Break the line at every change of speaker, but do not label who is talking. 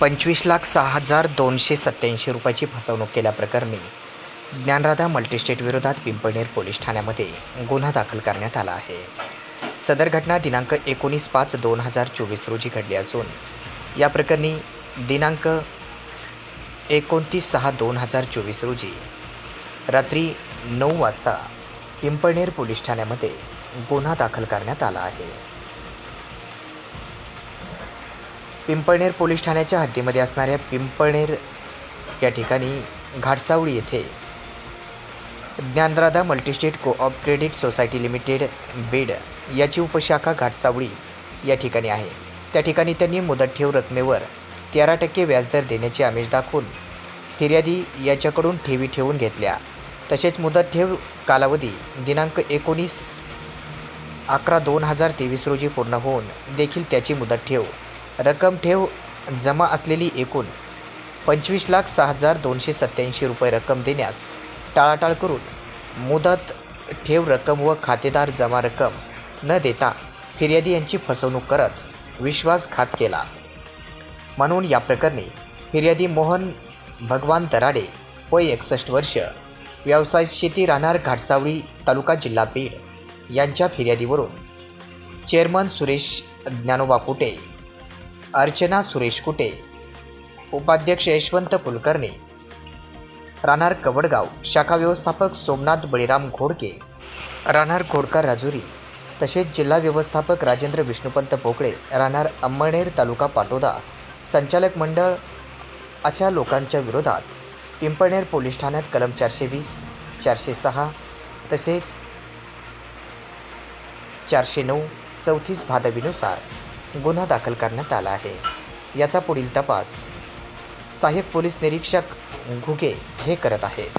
पंचवीस लाख सहा हजार दोनशे सत्याऐंशी रुपयाची फसवणूक केल्याप्रकरणी ज्ञानराधा मल्टीस्टेट विरोधात पिंपळनेर पोलीस ठाण्यामध्ये गुन्हा दाखल करण्यात आला आहे. सदर घटना दिनांक एकोणीस पाच दोन हजार चोवीस रोजी घडली असून या प्रकरणी दिनांक एकोणतीस सहा दोन हजार चोवीस रोजी रात्री नऊ वाजता पिंपळनेर पोलीस ठाण्यामध्ये गुन्हा दाखल करण्यात आला आहे. पिंपळनेर पोलीस ठाण्याच्या हद्दीमध्ये असणाऱ्या पिंपळनेर या ठिकाणी घाटसावळी येथे Dnyanradha multistate co-op credit society limited Beed याची उपशाखा घाटसावळी या ठिकाणी आहे. त्या ठिकाणी त्यांनी मुदत ठेव रकमेवर तेरा टक्के व्याजदर देण्याचे आमिष दाखवून फिर्यादी याच्याकडून ठेवी ठेवून घेतल्या. तसेच मुदत ठेव कालावधी दिनांक एकोणीस अकरा दोन हजार तेवीस रोजी पूर्ण होऊन देखील त्याची मुदत ठेव रक्कम ठेव जमा असलेली एकूण पंचवीस लाख सहा हजार दोनशे सत्याऐंशी रुपये रक्कम देण्यास टाळाटाळ करून मुदत ठेव रक्कम व खातेदार जमा रक्कम न देता फिर्यादी यांची फसवणूक करत विश्वासघात केला. म्हणून या प्रकरणी फिर्यादी मोहन भगवान दराडे वय एकसष्ट वर्ष व्यवसाय शेती राहणार घाटसावळी तालुका जिल्हा बीड यांच्या फिर्यादीवरून चेअरमन सुरेश ज्ञानोबा कुटे अर्चना सुरेश कुटे उपाध्यक्ष यशवंत कुलकर्णी राहणार कवडगाव शाखा व्यवस्थापक सोमनाथ बळीराम घोडके राहणार घोडकर राजुरी तसेच जिल्हा व्यवस्थापक राजेंद्र विष्णुपंत पोकळे राहणार अंमळनेर तालुका पाटोदा संचालक मंडळ अशा लोकांच्या विरोधात पिंपळनेर पोलीस ठाण्यात कलम चारशे वीस चारशे सहा तसेच चारशे नऊ चौतीस भादवीनुसार गुन्हा दाखल करण्यात आला आहे. याचा पुढील तपास सहाय्यक पोलीस निरीक्षक घुगे हे करत आहेत.